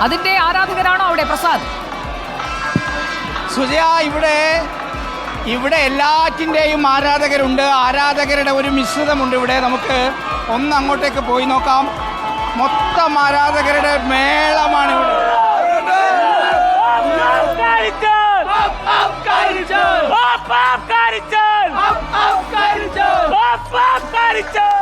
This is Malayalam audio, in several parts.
അതിന്റെ ആരാധകരാണോ അവിടെ പ്രസാദ്? സുജയ ഇവിടെ ഇവിടെ എല്ലാറ്റിന്റെയും ആരാധകരുണ്ട്. ആരാധകരുടെ ഒരു മിശ്രിതമുണ്ട് ഇവിടെ. നമുക്ക് ഒന്ന് അങ്ങോട്ടേക്ക് പോയി നോക്കാം. മൊത്തം ആരാധകരുടെ മേളമാണ് ഇവിടെ. കണ്ടല്ലോ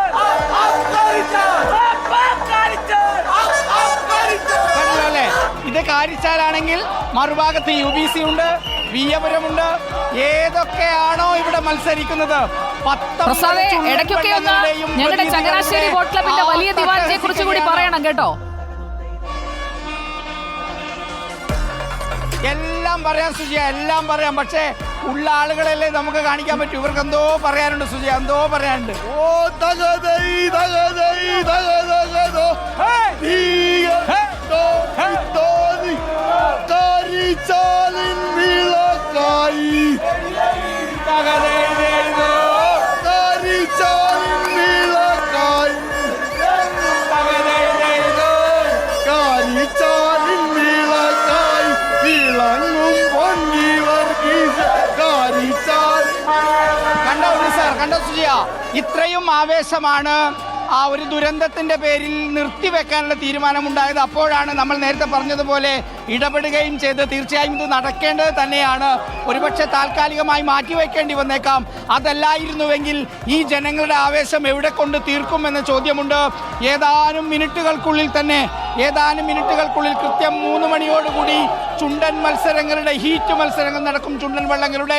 ഇത് കാരിച്ചാലാണെങ്കിൽ മറുഭാഗത്ത് യു ബി സി ഉണ്ട് വിയപുരമുണ്ട് ഏതൊക്കെയാണോ ഇവിടെ മത്സരിക്കുന്നത്? പത്തൊമ്പത് പ്രസാദെ ഇടയ്ക്കൊക്കെ ഒന്ന് ചുണ്ടൻവള്ളങ്ങളുടെയും ഞങ്ങളുടെ ചങ്ങനാശ്ശേരി ബോട്ട് ക്ലബിന്റെ വലിയ ദിവാലിനെ കുറിച്ച് കൂടി പറയണം കേട്ടോ. എല്ലാം പറയാം സുജിയ എല്ലാം പറയാം. പക്ഷേ ഉള്ള ആളുകളല്ലേ നമുക്ക് കാണിക്കാൻ പറ്റൂ. ഇവർക്ക് എന്തോ പറയാനുണ്ട് സുജിയ എന്തോ പറയാനുണ്ട്. ഓ തകതൈ തകതൈ തകതകതോ. കണ്ടോ സാർ കണ്ടോ സുജിയ? ഇത്രയും ആവേശമാണ് ആ ഒരു ദുരന്തത്തിന്റെ പേരിൽ നിർത്തിവെക്കാനുള്ള തീരുമാനമുണ്ടായത്. അപ്പോഴാണ് നമ്മൾ നേരത്തെ പറഞ്ഞതുപോലെ ഇടപെടുകയും ചെയ്ത് തീർച്ചയായും ഇത് നടക്കേണ്ടത് തന്നെയാണ്. ഒരുപക്ഷെ താൽക്കാലികമായി മാറ്റിവെക്കേണ്ടി വന്നേക്കാം. അതല്ലായിരുന്നുവെങ്കിൽ ഈ ജനങ്ങളുടെ ആവേശം എവിടെ കൊണ്ട് തീർക്കും എന്ന ചോദ്യമുണ്ട്. ഏതാനും മിനിറ്റുകൾക്കുള്ളിൽ തന്നെ ഏതാനും മിനിറ്റുകൾക്കുള്ളിൽ കൃത്യം മൂന്ന് മണിയോടുകൂടി ചുണ്ടൻ മത്സരങ്ങളുടെ ഹീറ്റ് മത്സരങ്ങൾ നടക്കും. ചുണ്ടൻ വള്ളങ്ങളുടെ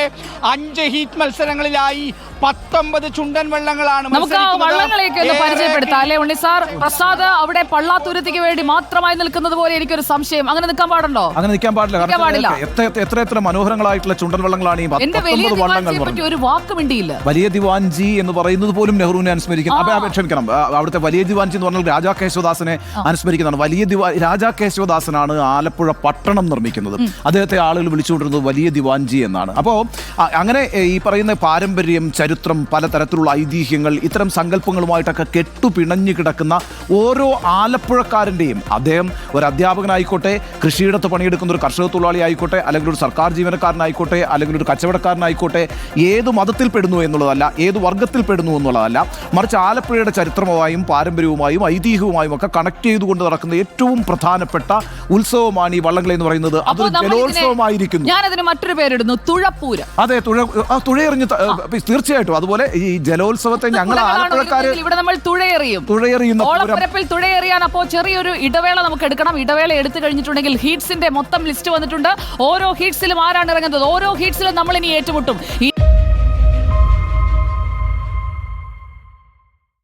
അഞ്ച് ഹീറ്റ് മത്സരങ്ങളിലായി പത്തൊമ്പത് ചുണ്ടൻ വള്ളങ്ങളാണ് നമുക്ക്. വള്ളങ്ങളെയൊക്കെ ഒന്ന് പരിചയപ്പെടുത്താം അല്ലെ ഉണ്ണി സാർ? പ്രസാദ് അവിടെ പള്ളാത്തുരുത്തിക്ക് വേണ്ടി മാത്രമായി നിൽക്കുന്നത് പോലെ എനിക്കൊരു സംശയം. അങ്ങനെ നിൽക്കാൻ പാടുണ്ടോ? അങ്ങനെ നിൽക്കാൻ പാടില്ല. കാരണം. എത്ര എത്ര- എത്ര മനോഹരങ്ങളായിട്ടുള്ള ചുണ്ടൻ വള്ളങ്ങളാണ് ഈ പത്തൊമ്പത് വള്ളങ്ങൾ ഒരു വാക്ക് മിണ്ടിയില്ല. വലിയ ദിവാൻജി എന്ന് പറയുന്നത് പോലും നെഹ്റുവിനെ അനുസ്മരിക്കുന്നു ക്ഷമിക്കണം. അവിടുത്തെ വലിയ ദിവാൻജി എന്ന് പറഞ്ഞാൽ രാജാ കേശവദാസനെ അനുസ്മരിക്കുന്നതാണ്. വലിയ ദിവാ രാജാ കേശവദാസനാണ് ആലപ്പുഴ പട്ടണം നിർമ്മിക്കുന്നത്. അദ്ദേഹത്തെ ആളുകൾ വിളിച്ചുകൊണ്ടിരുന്നത് വലിയ ദിവാൻജി എന്നാണ്. അപ്പോൾ അങ്ങനെ ഈ പറയുന്ന പാരമ്പര്യം ചരിത്രം പലതരത്തിലുള്ള ഐതിഹ്യങ്ങൾ ഇത്തരം സങ്കല്പങ്ങളുമായിട്ടൊക്കെ കെട്ടുപിണഞ്ഞു കിടക്കുന്ന ഓരോ ആലപ്പുഴക്കാരന്റെയും അദ്ദേഹം ഒരു അധ്യാപകനായിക്കോട്ടെ കൃഷിയിടത്ത് പണിയെടുക്കുന്ന ഒരു കർഷക തൊഴിലാളി ആയിക്കോട്ടെ അല്ലെങ്കിൽ ഒരു സർക്കാർ ജീവനക്കാരനായിക്കോട്ടെ അല്ലെങ്കിൽ ഒരു കച്ചവടക്കാരനായിക്കോട്ടെ ഏത് മതത്തിൽ പെടുന്നു എന്നുള്ളതല്ല ഏത് വർഗത്തിൽ പെടുന്നു എന്നുള്ളതല്ല മറിച്ച് ആലപ്പുഴയുടെ ചരിത്രവുമായും പാരമ്പര്യവുമായും ഐതിഹ്യവുമായും ഒക്കെ കണക്ട് ചെയ്തുകൊണ്ട് നടക്കുന്ന ഏറ്റവും പ്രധാനപ്പെട്ട ഉത്സവമാണ് ഈ വള്ളംകളി എന്ന് പറയുന്നത്. അതൊരു ജലോത്സവമായിരിക്കുന്നു. ഞാനതിന് മറ്റൊരു പേരിടുന്നു തുഴപ്പൂരം. അതെ തുഴ തുഴയെറിഞ്ഞ് തീർച്ചയായിട്ടും. അതുപോലെ ഈ ജലോത്സവത്തെ ഞങ്ങൾ ആലപ്പുഴക്കാർ ആലപ്പുഴക്കാര് ഇവിടെ നമ്മൾ തുഴയെറിയും. തുഴയെറിയുന്ന തുഴയെറിയാൻ അപ്പോൾ ചെറിയൊരു ഇടവേള നമുക്ക് എടുക്കണം. ഇടവേള എടുത്തു കഴിഞ്ഞിട്ടുണ്ടെങ്കിൽ ഹീറ്റ്സിന്റെ മൊത്തം ലിസ്റ്റ് വന്നിട്ടുണ്ട്. ഓരോ ഹീറ്റ്സിലും ആരാണ് ഇറങ്ങുന്നത്? ഓരോ ഹീറ്റ്സിലും നമ്മൾ ഇനി ഏറ്റുമുട്ടും.